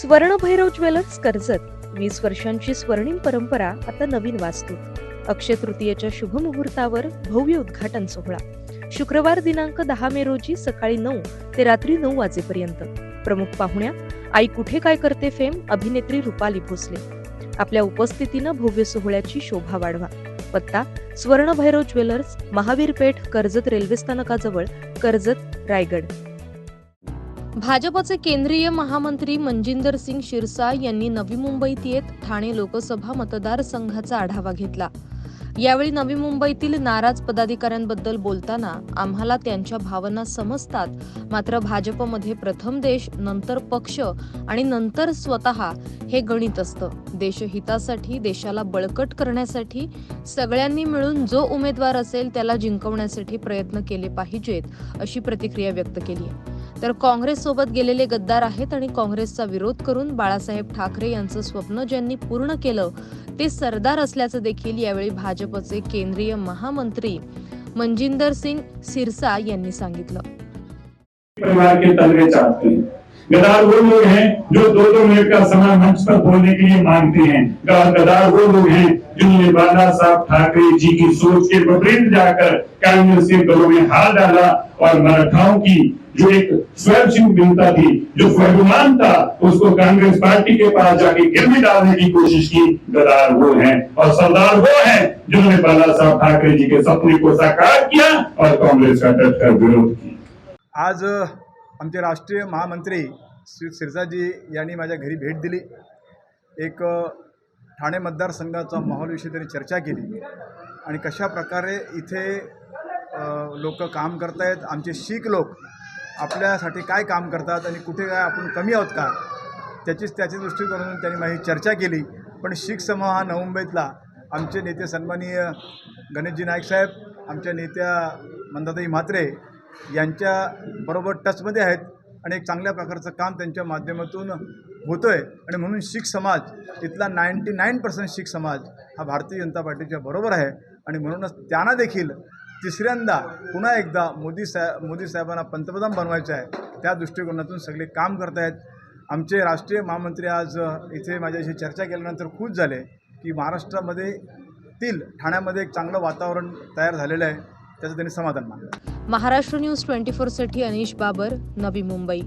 स्वर्णभैरव jewellers Karjat वीस वर्षांची स्वर्णिम परंपरा आता नवीन वास्तू. अक्षय तृतीयेच्या शुभ मुहूर्तावर भव्य उद्घाटन सोहळा. शुक्रवार दिनांक दहा मे रोजी सकाळी नऊ ते रात्री नऊ वाजेपर्यंत. प्रमुख पाहुण्या आई कुठे काय करते फेम? अभिनेत्री रुपाली भोसले. आपल्या उपस्थितीनं भव्य सोहळ्याची शोभा वाढवा. पत्ता स्वर्णभैरव ज्वेलर्स महावीर पेठ कर्जत रेल्वे स्थानकाजवळ कर्जत रायगड. भाजपचे केंद्रीय महामंत्री मनजिंदर सिंग शिरसा यांनी नवी मुंबईत येत ठाणे लोकसभा मतदारसंघाचा आढावा घेतला. यावेळी नवी मुंबईतील नाराज पदाधिकाऱ्यांबद्दल बोलताना आम्हाला त्यांच्या भावना समजतात. मात्र भाजपमध्ये प्रथम देश नंतर पक्ष आणि नंतर स्वतः हे गणित असतं. देशहितासाठी देशाला बळकट करण्यासाठी सगळ्यांनी मिळून जो उमेदवार असेल त्याला जिंकवण्यासाठी प्रयत्न केले पाहिजेत अशी प्रतिक्रिया व्यक्त केली आहे. तर काँग्रेस सोबत गेलेले गद्दार आहेत आणि काँग्रेसचा विरोध करून बाळासाहेब ठाकरे यांचं स्वप्न ज्यांनी पूर्ण केलं ते सरदार असल्याचं देखील यावेळी भाजपचे केंद्रीय महामंत्री मनजिंदर सिंग सिरसा यांनी सांगितलं. गदार वो लोग हैं जो दो दो मिनट का समय मंच पर बोलने के लिए मांगते हैं। गदार वो लोग हैं जिन्होंने बाला साहब ठाकरे जी की सोच के विपरीत जाकर कांग्रेस के दलों में हार डाला और मराठाओं की जो एक स्वयंसिद्धता थी, जो स्वाभिमान था, उसको कांग्रेस पार्टी के पास जाके गिर गिरने डालने की कोशिश की। गदार वो हैं और सरदार वो हैं जिन्होंने बाला साहब ठाकरे जी के सपने को साकार किया और कांग्रेस का डटकर विरोध किया। आज आमचे राष्ट्रीय महामंत्री श्री सिरसाजी यांनी माझ्या घरी भेट दिली. एक ठाणे मतदारसंघाचा माहोलविषयी त्यांनी चर्चा केली. आणि कशा प्रकारे इथे लोक काम करतायत आमचे शीख लोक आपल्यासाठी काय काम करतात आणि कुठे काय आपण कमी आहोत का त्याचीच त्याची दृष्टिकोनातून त्यांनी माझी चर्चा केली. पण शीख समूह हा नवी मुंबईतला. आमचे नेते सन्माननीय गणेशजी नाईक साहेब आमच्या नेत्या मंदाताई म्हात्रे यांच्या बरोबर टचमध्ये आहेत आणि एक चांगल्या प्रकारचं काम त्यांच्या माध्यमातून होतं आहे आणि म्हणून शीख समाज इथला नाईंटी नाईन पर्सेंट शीख समाज हा भारतीय जनता पार्टीच्या बरोबर आहे. आणि म्हणूनच त्यांना देखील तिसऱ्यांदा पुन्हा एकदा मोदी साहेब मोदी साहेबांना पंतप्रधान बनवायचं आहे. त्या दृष्टिकोनातून सगळे काम करत आहेत. आमचे राष्ट्रीय महामंत्री आज इथे माझ्याशी चर्चा केल्यानंतर खुश झाले की महाराष्ट्रामध्ये तील ठाण्यामध्ये एक चांगलं वातावरण तयार झालेलं आहे. त्याचं त्यांनी समाधान मानलं. महाराष्ट्र न्यूज ट्वेंटी साठी अनिश बाबर नवी मुंबई.